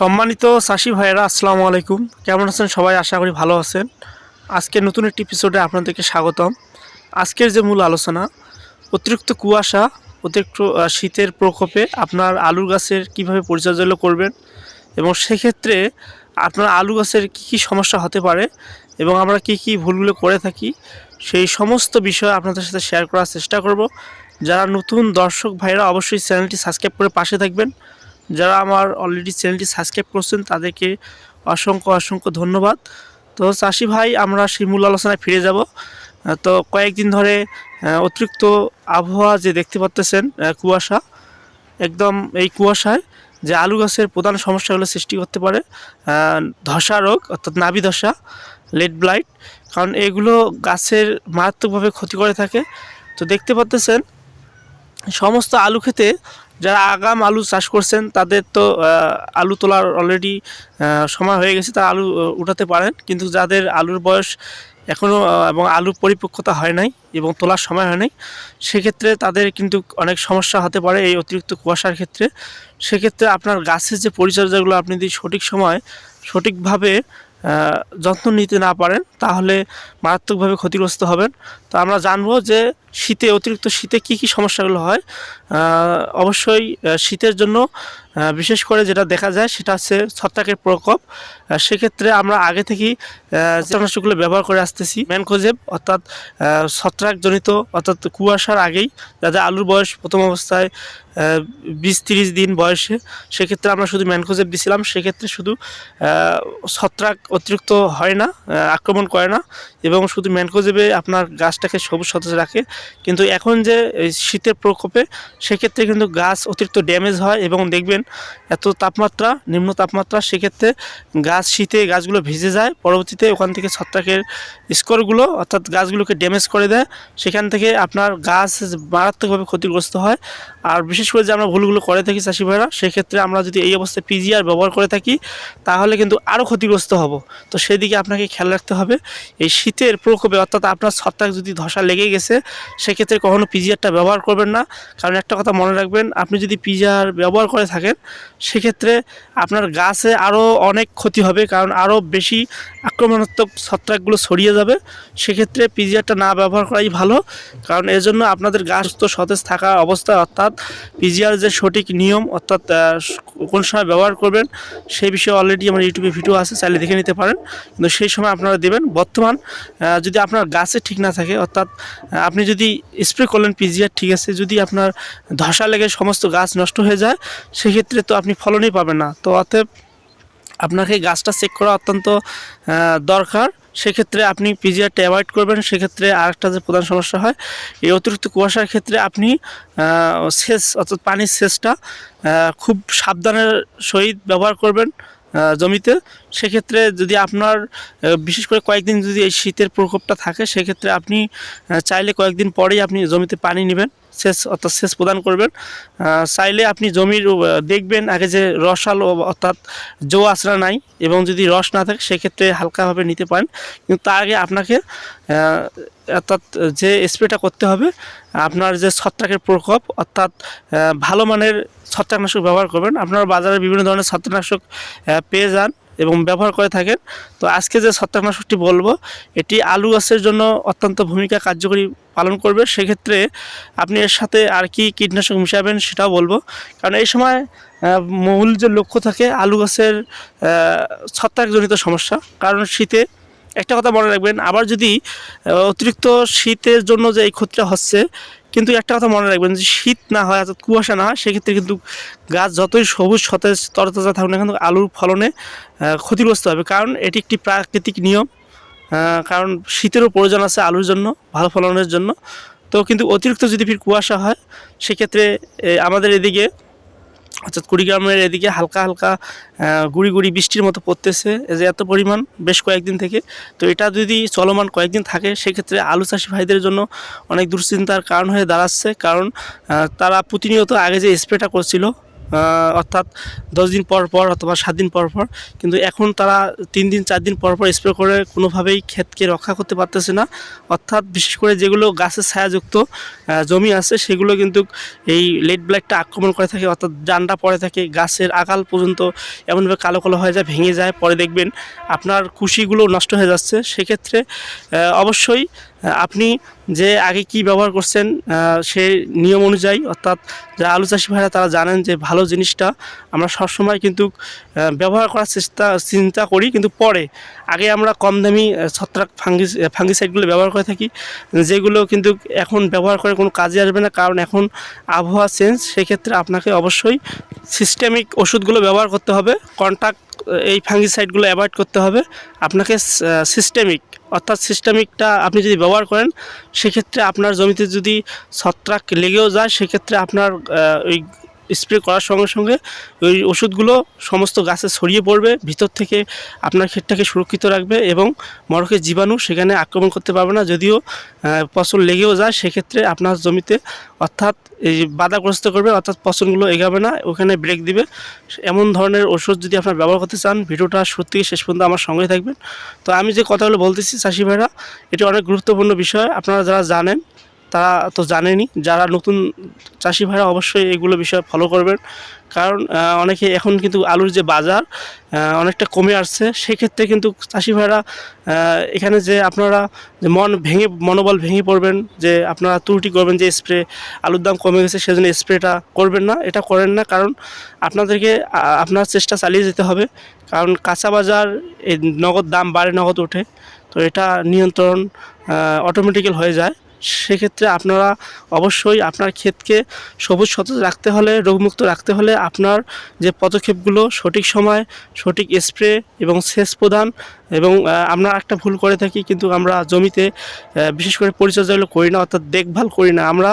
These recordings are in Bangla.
সম্মানিত চাষি ভাইয়েরা, আসসালামু আলাইকুম। কেমন আছেন সবাই? আশা করি ভালো আছেন। আজকে নতুন একটি এপিসোডে আপনাদেরকে স্বাগতম। আজকের যে মূল আলোচনা, অতিরিক্ত কুয়াশা, অতিরিক্ত শীতের প্রকোপে আপনার আলু গাছের কীভাবে পরিচর্যা করবেন এবং সেক্ষেত্রে আপনার আলু গাছের কী কী সমস্যা হতে পারে এবং আমরা কি কি ভুলগুলো করে থাকি, সেই সমস্ত বিষয় আপনাদের সাথে শেয়ার করার চেষ্টা করব। যারা নতুন দর্শক ভাইরা অবশ্যই চ্যানেলটি সাবস্ক্রাইব করে পাশে থাকবেন। যারা আমার অলরেডি চ্যানেলটি সাবস্ক্রাইব করছেন, তাদেরকে অসংখ্য অসংখ্য ধন্যবাদ। তো চাষি ভাই, আমরা সেই মূল আলোচনায় ফিরে যাব। তো কয়েকদিন ধরে অতিরিক্ত আবহাওয়া যে দেখতে পাচ্তেছেন কুয়াশা, একদম এই কুয়াশায় যে আলু গাছের প্রধান সমস্যাগুলো সৃষ্টি করতে পারে ধসা রোগ, অর্থাৎ নাভি ধসা, লেড ব্লাইট, কারণ এগুলো গাছের মারাত্মকভাবে ক্ষতি করে থাকে। তো দেখতে পাচ্তেছেন, সমস্ত আলু খেতে যারা আগাম আলু চাষ করছেন, তাদের তো আলু তোলার অলরেডি সময় হয়ে গেছে তা আলু উঠাতে পারেন। কিন্তু যাদের আলুর বয়স এখনও এবং আলু পরিপক্কতা হয় নাই এবং তোলার সময় হয় নাই, সেক্ষেত্রে তাদের কিন্তু অনেক সমস্যা হতে পারে এই অতিরিক্ত কুয়াশার ক্ষেত্রে। সেক্ষেত্রে আপনার গাছের যে পরিচর্যাগুলো আপনি যদি সঠিক সময় সঠিকভাবে যত্ন নিতে না পারেন, তাহলে মারাত্মকভাবে ক্ষতিগ্রস্ত হবেন। তো আমরা জানব যে শীতে, অতিরিক্ত শীতে কি কি সমস্যাগুলো হয়। অবশ্যই শীতের জন্য বিশেষ করে যেটা দেখা যায় সেটা হচ্ছে ছত্রাকের প্রকোপ। সেক্ষেত্রে আমরা আগে থেকেই কীটনাশকগুলো ব্যবহার করে আসতেছি। ম্যানকোজেব অর্থাৎ ছত্রাকজনিত, অর্থাৎ কুয়াশার আগেই যাদের আলুর বয়স প্রথম অবস্থায় বিশ তিরিশ দিন বয়সে, সেক্ষেত্রে আমরা শুধু ম্যানকোজেব দিছিলাম। সেক্ষেত্রে শুধু ছত্রাক অতিরিক্ত হয় না আক্রমণ করে না। এবং শুধু ম্যানকোজেবে আপনার গাছটাকে সবুজ সতেজ রাখে। কিন্তু এখন যে শীতের প্রকোপে, সেক্ষেত্রে কিন্তু গাছ অতিরিক্ত ড্যামেজ হয় এবং দেখবেন এত তাপমাত্রা, নিম্ন তাপমাত্রা, সেক্ষেত্রে গাছ শীতে গাছগুলো ভিজে যায়। পরবর্তীতে ওখান থেকে ছত্রাকের স্কোরগুলো, অর্থাৎ গাছগুলোকে ড্যামেজ করে দেয়। সেখান থেকে আপনার গাছ মারাত্মকভাবে ক্ষতিগ্রস্ত হয়। আর বিশেষ করে যে আমরা ভুলগুলো করে থাকি চাষি ভাইরা, সেক্ষেত্রে আমরা যদি এই অবস্থায় পিজিআর ব্যবহার করে থাকি, তাহলে কিন্তু আরও ক্ষতিগ্রস্ত হব। তো সেদিকে আপনাকে খেয়াল রাখতে হবে। এই শীতের প্রকোপে, অর্থাৎ আপনার ছত্রাক যদি ধসা লেগে গেছে, সেক্ষেত্রে কখনো পিজিআরটা ব্যবহার করবেন না। কারণ একটা কথা মনে রাখবেন, আপনি যদি পিজিআর ব্যবহার করে থাকেন, সেক্ষেত্রে আপনার গাছে আরও অনেক ক্ষতি হবে, কারণ আরও বেশি আক্রমণাত্মক ছত্রাকগুলো ছড়িয়ে যাবে। সেক্ষেত্রে পিজিআরটা না ব্যবহার করাই ভালো, কারণ এর জন্য আপনাদের গাছ তো সতেজ থাকা অবস্থা অর্থাৎ পিজিআর যে সঠিক নিয়ম, অর্থাৎ কোন সময় ব্যবহার করবেন, সেই বিষয়ে অলরেডি আমার ইউটিউবে ভিডিও আছে, চাইলে দেখে নিতে পারেন। কিন্তু সেই সময় আপনারা দেবেন। বর্তমান যদি আপনার গাছে ঠিক না থাকে, অর্থাৎ আপনি যদি স্প্রে করলেন পিজিআর ঠিক আছে, যদি আপনার ধসা লেগে সমস্ত গাছ নষ্ট হয়ে যায়, সেক্ষেত্রে তো আপনি ফলনই পাবেন না। তো অতএব আপনাকে গাছটা চেক করা অত্যন্ত দরকার। সেক্ষেত্রে আপনি পিজিআরটা অ্যাভয়েড করবেন। সেক্ষেত্রে আরেকটা যে প্রধান সমস্যা হয়, এই অতিরিক্ত কুয়াশার ক্ষেত্রে আপনি সেচ, অর্থাৎ পানির সেচটা খুব সাবধানের সহিত ব্যবহার করবেন। জমিতে, সেক্ষেত্রে যদি আপনার বিশেষ করে কয়েকদিন যদি এই শীতের প্রকোপটা থাকে, সেক্ষেত্রে আপনি চাইলে কয়েকদিন পরেই আপনি জমিতে পানি নেবেন। সেচ অর্থাৎ সেচ প্রদান করবেন। চাইলে আপনি জমির দেখবেন আগে যে রসালো অর্থাৎ জো আশ্রা নাই এবং যদি রস না থাকে সেক্ষেত্রে হালকাভাবে নিতে পারেন। কিন্তু তার আগে আপনাকে অর্থাৎ যে স্প্রেটা করতে হবে, আপনার যে ছত্রাকের প্রকোপ অর্থাৎ ভালো মানের ছত্রাকনাশক ব্যবহার করবেন। আপনারা বাজারে বিভিন্ন ধরনের ছত্রাকনাশক পেয়ে যান। এবং ব্যবহার করে থাকেন। তো আজকে যে ছত্রাকনাশকটি বলব, এটি আলু গাছের জন্য অত্যন্ত ভূমিকা কার্যকরী পালন করবে। সেক্ষেত্রে আপনি এর সাথে আর কি কীটনাশক মিশাবেন সেটাও বলব। কারণ এই সময় মূল যে লক্ষ্য থাকে, আলু গাছের ছত্রাকজনিত সমস্যা। কারণ শীতে, একটা কথা মনে রাখবেন, আবার যদি অতিরিক্ত শীতের জন্য যে এই ক্ষতিটা হচ্ছে কিন্তু একটা কথা মনে রাখবেন যে শীত না হয় অর্থাৎ কুয়াশা না হয়, সেক্ষেত্রে কিন্তু গাছ যতই সবুজ, সতেজ, তরতাজা থাকুক না কিন্তু আলুর ফলনে ক্ষতিগ্রস্ত হবে। কারণ এটি একটি প্রাকৃতিক নিয়ম কারণ শীতেরও প্রয়োজন আছে আলুর জন্য, ভালো ফলনের জন্য। তো কিন্তু অতিরিক্ত যদি ফির কুয়াশা হয়, সেক্ষেত্রে আমাদের এদিকে অর্থাৎ কুড়িগ্রামের এদিকে হালকা হালকা গুড়ি গুড়ি বৃষ্টির মতো পড়তেছে যে এত পরিমাণ বেশ কয়েকদিন থেকে। তো এটা যদি চলমান কয়েকদিন থাকে, সেক্ষেত্রে আলু চাষি ভাইদের জন্য অনেক দুশ্চিন্তার কারণ হয়ে দাঁড়াচ্ছে। কারণ তারা প্রতিনিয়ত আগে যে স্প্রেটা করছিল অর্থাৎ দশ দিন পর পর অথবা সাত দিন পর পর, কিন্তু এখন তারা তিন দিন, চার দিন পর পর স্প্রে করে কোনোভাবেই ক্ষেতকে রক্ষা করতে পারতেছে না। অর্থাৎ বিশেষ করে যেগুলো গাছের ছায়াযুক্ত জমি আছে, সেগুলো কিন্তু এই লেট ব্লাইটটা আক্রমণ করে থাকে, অর্থাৎ ডান্ডা পড়ে থাকে, গাছের আকাল পর্যন্ত এমনভাবে কালো কালো হয়ে যায়, ভেঙে যায়। পরে দেখবেন আপনার কুশিগুলো নষ্ট হয়ে যাচ্ছে। সেক্ষেত্রে অবশ্যই আপনি যে আগে কি ব্যবহার করছেন সেই নিয়ম অনুযায়ী, অর্থাৎ যারা আলু চাষি ভাইরা, তারা জানেন যে ভালো জিনিসটা আমরা সবসময় কিন্তু ব্যবহার করার চেষ্টা, চিন্তা করি, কিন্তু পরে আগে আমরা কম দামি ছত্রাক ফাঙ্গি ফাঙ্গিসাইডগুলো ব্যবহার করে থাকি, যেগুলো কিন্তু এখন ব্যবহার করে কোনো কাজে আসবে না, কারণ এখন আবহাওয়া চেঞ্জ, সেক্ষেত্রে আপনাকে অবশ্যই সিস্টেমিক ওষুধগুলো ব্যবহার করতে হবে কন্ট্যাক্ট এই ফাঙ্গিসাইডগুলো অ্যাভয়েড করতে হবে। আপনাকে সিস্টেমিক অর্থাৎ সিস্টেমিকটা আপনি যদি ব্যবহার করেন, সেক্ষেত্রে আপনার জমিতে যদি ছত্রাক লেগেও যায়, সেক্ষেত্রে আপনার ওই স্প্রে করার সঙ্গে সঙ্গে ওই ওষুধগুলো সমস্ত গাছে ছড়িয়ে পড়বে, ভিতর থেকে আপনার ক্ষেতটাকে সুরক্ষিত রাখবে এবং মরকের জীবাণু সেখানে আক্রমণ করতে পারবে না। যদিও ফসল লেগেও যায়, সেক্ষেত্রে আপনার জমিতে অর্থাৎ এই বাধাগ্রস্ত করবে, অর্থাৎ পচনগুলো এগাবে না, ওখানে ব্রেক দিবে। এমন ধরনের ওষুধ যদি আপনার ব্যবহার করতে চান, ভিডিওটা থেকে শেষ পর্যন্ত আমার সঙ্গে থাকবেন। তো আমি যে কথাগুলো বলতেছি, চাষি ভাইরা, এটি অনেক গুরুত্বপূর্ণ বিষয়। আপনারা যারা জানেন তারা তো জানেনি। যারা নতুন চাষি ভাইরা অবশ্যই এগুলো বিষয়ে ফলো করবেন। কারণ অনেকে এখন কিন্তু আলুর যে বাজার অনেকটা কমে আসছে। সেক্ষেত্রে কিন্তু চাষি ভাইরা এখানে যে আপনারা যে মন ভেঙে, মনোবল ভেঙে পড়বেন, যে আপনারা ত্রুটি করবেন যে স্প্রে, আলুর দাম কমে গেছে সেজন্য স্প্রেটা করবেন না, এটা করেন না। কারণ, আপনাদেরকে আপনার চেষ্টা চালিয়ে যেতে হবে। কারণ কাঁচা বাজার এই নগদ দাম বাড়ে, নগদ ওঠে। তো এটা নিয়ন্ত্রণ অটোমেটিক্যাল হয়ে যায়। সেক্ষেত্রে আপনারা অবশ্যই আপনার ক্ষেতকে সবুজ সতেজ রাখতে হলে, রোগমুক্ত রাখতে হলে আপনার যে পদক্ষেপগুলো সঠিক সময়, সঠিক স্প্রে এবং সেচ প্রদান এবং আমরা একটা ভুল করে থাকি কিন্তু আমরা জমিতে বিশেষ করে পরিচর্যাগুলো করি না অর্থাৎ দেখভাল করি না। আমরা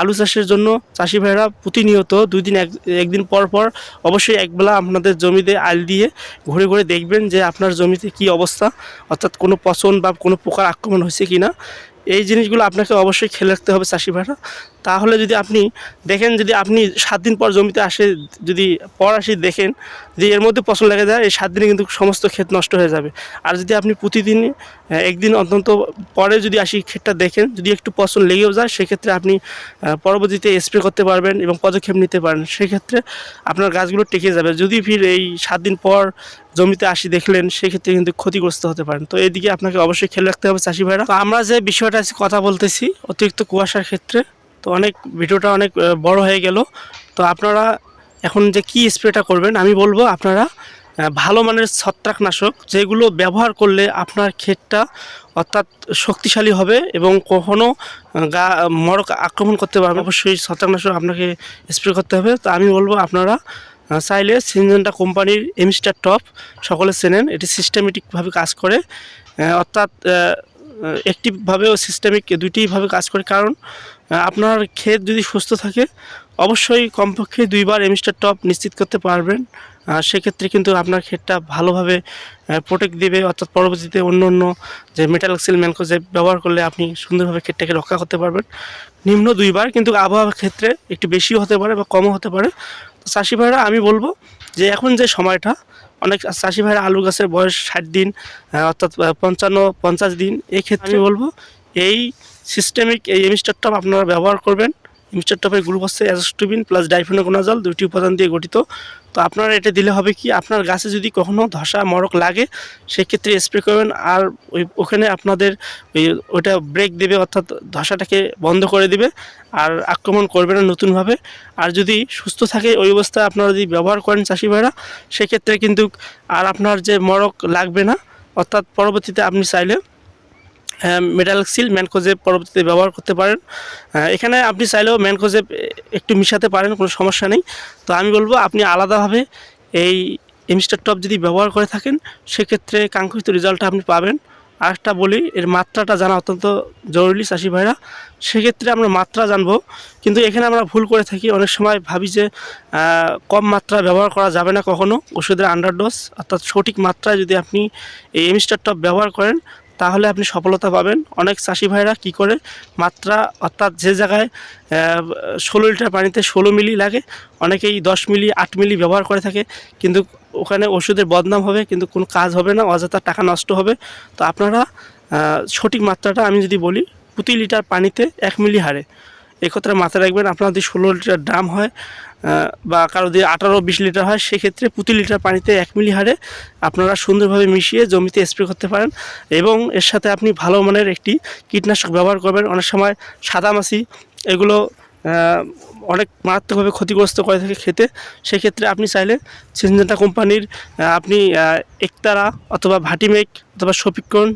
আলু চাষের জন্য চাষি ভাইরা প্রতিনিয়ত দুই দিন, এক, একদিন পর পর অবশ্যই একবেলা আপনাদের জমিতে আল দিয়ে ঘুরে ঘুরে দেখবেন যে আপনার জমিতে কি অবস্থা, অর্থাৎ কোনো পচন বা কোনো পোকার আক্রমণ হয়েছে কি না এই জিনিসগুলো আপনাকে অবশ্যই খেলে রাখতে হবে চাষি ভাইরা। তাহলে যদি আপনি দেখেন যদি আপনি সাত দিন পর জমিতে আসে, যদি পর আসি দেখেন যে এর মধ্যে পচন লেগে যায়, এই সাত দিনে কিন্তু সমস্ত ক্ষেত নষ্ট হয়ে যাবে। আর যদি আপনি প্রতিদিন একদিন অন্তত পরে যদি আসি ক্ষেতটা দেখেন, যদি একটু পচন লেগেও যায়, সেক্ষেত্রে আপনি পরবর্তীতে স্প্রে করতে পারবেন এবং পদক্ষেপ নিতে পারেন। সেক্ষেত্রে আপনার গাছগুলো টেকে যাবে। যদি ফির এই সাত দিন পর জমিতে আসি দেখলেন, সেক্ষেত্রে কিন্তু ক্ষতিগ্রস্ত হতে পারেন। তো এদিকে আপনাকে অবশ্যই খেয়াল রাখতে হবে চাষি ভাইরা। আমরা যে বিষয়টা কথা বলতেছি, অতিরিক্ত কুয়াশার ক্ষেত্রে তো অনেক ভিডিওটা অনেক বড় হয়ে গেল। তো আপনারা এখন যে কি স্প্রেটা করবেন আমি বলব আপনারা ভালো মানের ছত্রাকনাশক যেগুলো ব্যবহার করলে আপনার ক্ষেতটা অর্থাৎ শক্তিশালী হবে এবং কখনো আহ, গা মরক আক্রমণ করতে পারবে অবশ্যই ছত্রাকনাশক আপনাকে স্প্রে করতে হবে। তো আমি বলব আপনারা চাইলে সিনজেন্টা কোম্পানির এমিস্টার টপ সকলে চেনেন। এটি সিস্টেমেটিকভাবে কাজ করে। অর্থাৎ অ্যাক্টিভভাবে ও সিস্টেমিক দুইটিভাবে কাজ করে। কারণ আপনার ক্ষেত যদি সুস্থ থাকে, অবশ্যই কমপক্ষে দুইবার এমিস্টার টপ নিশ্চিত করতে পারবেন। সেক্ষেত্রে কিন্তু আপনার ক্ষেতটা ভালোভাবে প্রোটেক্ট দেবে। অর্থাৎ পরবর্তীতে অন্য অন্য যে মেটাল সেল ম্যানকোজে ব্যবহার করলে আপনি সুন্দরভাবে ক্ষেতটাকে রক্ষা করতে পারবেন। নিম্ন দুইবার কিন্তু আবহাওয়ার ক্ষেত্রে একটু বেশিও হতে পারে বা কমও হতে পারে। তো চাষি ভাইরা, আমি বলব যে এখন যে সময়টা, অনেক চাষি ভাইরা আলু গাছের বয়স ষাট দিন অর্থাৎ পঞ্চান্ন, পঞ্চাশ দিন এই ক্ষেত্রে বলব এই সিস্টেমিক এই এমিস্টার টপ আপনারা ব্যবহার করবেন। এমিস্টার টপের গ্রুপ হচ্ছে অ্যাজস্টুবিন প্লাস ডাইফেনোকোনাজল দুইটি উপাদান দিয়ে গঠিত। তো আপনারা এটা দিলে হবে কি, আপনার গাছে যদি কখনও ধসা, মরক লাগে, সেক্ষেত্রে স্প্রে করবেন। আর ওই ওখানে আপনাদের ওই ওইটা ব্রেক দেবে, অর্থাৎ ধসাটাকে বন্ধ করে দিবে। আর আক্রমণ করবে না নতুনভাবে। আর যদি সুস্থ থাকে, ওই অবস্থায় আপনারা যদি ব্যবহার করেন চাষি ভাইরা, সেক্ষেত্রে কিন্তু আর আপনার যে মরক লাগবে না, অর্থাৎ পরবর্তীতে আপনি চাইলে মেটালক্সিল ম্যানকোজেব পরবর্তীতে ব্যবহার করতে পারেন। এখানে আপনি চাইলেও ম্যানকোজেব একটু মিশাতে পারেন, কোনো সমস্যা নেই। তো আমি বলব, আপনি আলাদাভাবে এই এমিস্টার টপ যদি ব্যবহার করে থাকেন, সেক্ষেত্রে কাঙ্ক্ষিত রেজাল্টটা আপনি পাবেন। আরেকটা বলি, এর মাত্রাটা জানা অত্যন্ত জরুরি, চাষি ভাইরা। সেক্ষেত্রে আমরা মাত্রা জানব, কিন্তু এখানে আমরা ভুল করে থাকি। অনেক সময় ভাবি যে কম মাত্রা ব্যবহার করা যাবে না কখনো। ওষুধের আন্ডারডোজ অর্থাৎ সঠিক মাত্রায় যদি আপনি এই এমিস্টার টপ ব্যবহার করেন তাহলে আপনি সফলতা পাবেন। অনেক চাষি ভাইরা কি করে? মাত্রা অর্থাৎ যে জায়গায় ষোলো লিটার পানিতে ষোলো মিলি লাগে, অনেকেই দশ মিলি, আট মিলি ব্যবহার করে থাকে। কিন্তু ওখানে ওষুধের বদনাম হবে, কিন্তু কোনো কাজ হবে না, অযথা টাকা নষ্ট হবে। তো আপনারা সঠিক মাত্রাটা আমি যদি বলি, প্রতি লিটার পানিতে এক মিলি হারে। এই কথাটা মাথায় রাখবেন, আপনার যদি ষোলো লিটার ড্রাম হয় বা কারও যদি আঠারো বিশ লিটার হয়, সেক্ষেত্রে প্রতি লিটার পানিতে এক মিলি হারে আপনারা সুন্দরভাবে মিশিয়ে জমিতে স্প্রে করতে পারেন এবং এর সাথে আপনি ভালো মানের একটি কীটনাশক ব্যবহার করবেন। অনেক সময় সাদামাছি এগুলো অনেক মারাত্মকভাবে ক্ষতিগ্রস্ত করে থাকে খেতে। সেক্ষেত্রে আপনি চাইলে সিনজেন্টা কোম্পানির আপনি একতারা অথবা ভাটিমেক অথবা শফিকন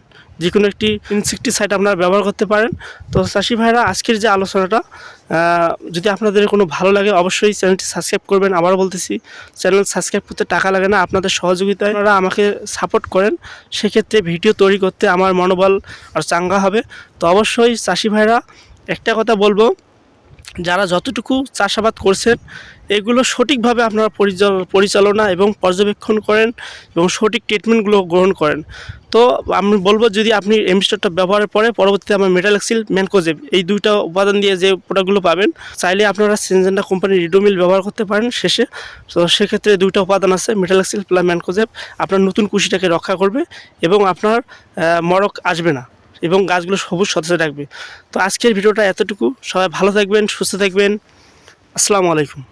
যে কোনো একটি ইনসেকটিসাইড আপনারা ব্যবহার করতে পারেন। তো চাষি ভাইরা, আজকের যে আলোচনাটা যদি আপনাদের কোনো ভালো লাগে, অবশ্যই চ্যানেলটি সাবস্ক্রাইব করবেন। আবার বলতেছি, চ্যানেল সাবস্ক্রাইব করতে টাকা লাগে না, আপনাদের সহযোগিতায় আপনারা আমাকে সাপোর্ট করেন। সেক্ষেত্রে ভিডিও তৈরি করতে আমার মনোবল আর চাঙ্গা হবে। তো অবশ্যই চাষি ভাইরা, একটা কথা বলব যারা যতটুকু চাষাবাদ করছেন, এগুলো সঠিকভাবে আপনারা পরিচাল- পরিচালনা এবং পর্যবেক্ষণ করেন এবং সঠিক ট্রিটমেন্টগুলো গ্রহণ করেন। তো আমি বলব যদি আপনি এমস্টারটা ব্যবহারের পরে পরবর্তীতে আমার মেটালেক্সিল ম্যানকোজেব এই দুইটা উপাদান দিয়ে যে প্রোডাক্টগুলো পাবেন, চাইলে আপনারা সিনজেন্ডা কোম্পানির রিডোমিল ব্যবহার করতে পারেন শেষে। তো সেক্ষেত্রে দুইটা উপাদান আছে মেটালেক্সিল প্লাস ম্যানকোজেব আপনার নতুন কুশিটাকে রক্ষা করবে এবং আপনার মরক আসবে না। এবং গাছগুলো সবুজ সতেজ রাখবে। তো আজকের ভিডিওটা এতটুকু। সবাই ভালো থাকবেন, সুস্থ থাকবেন। আসসালামু আলাইকুম।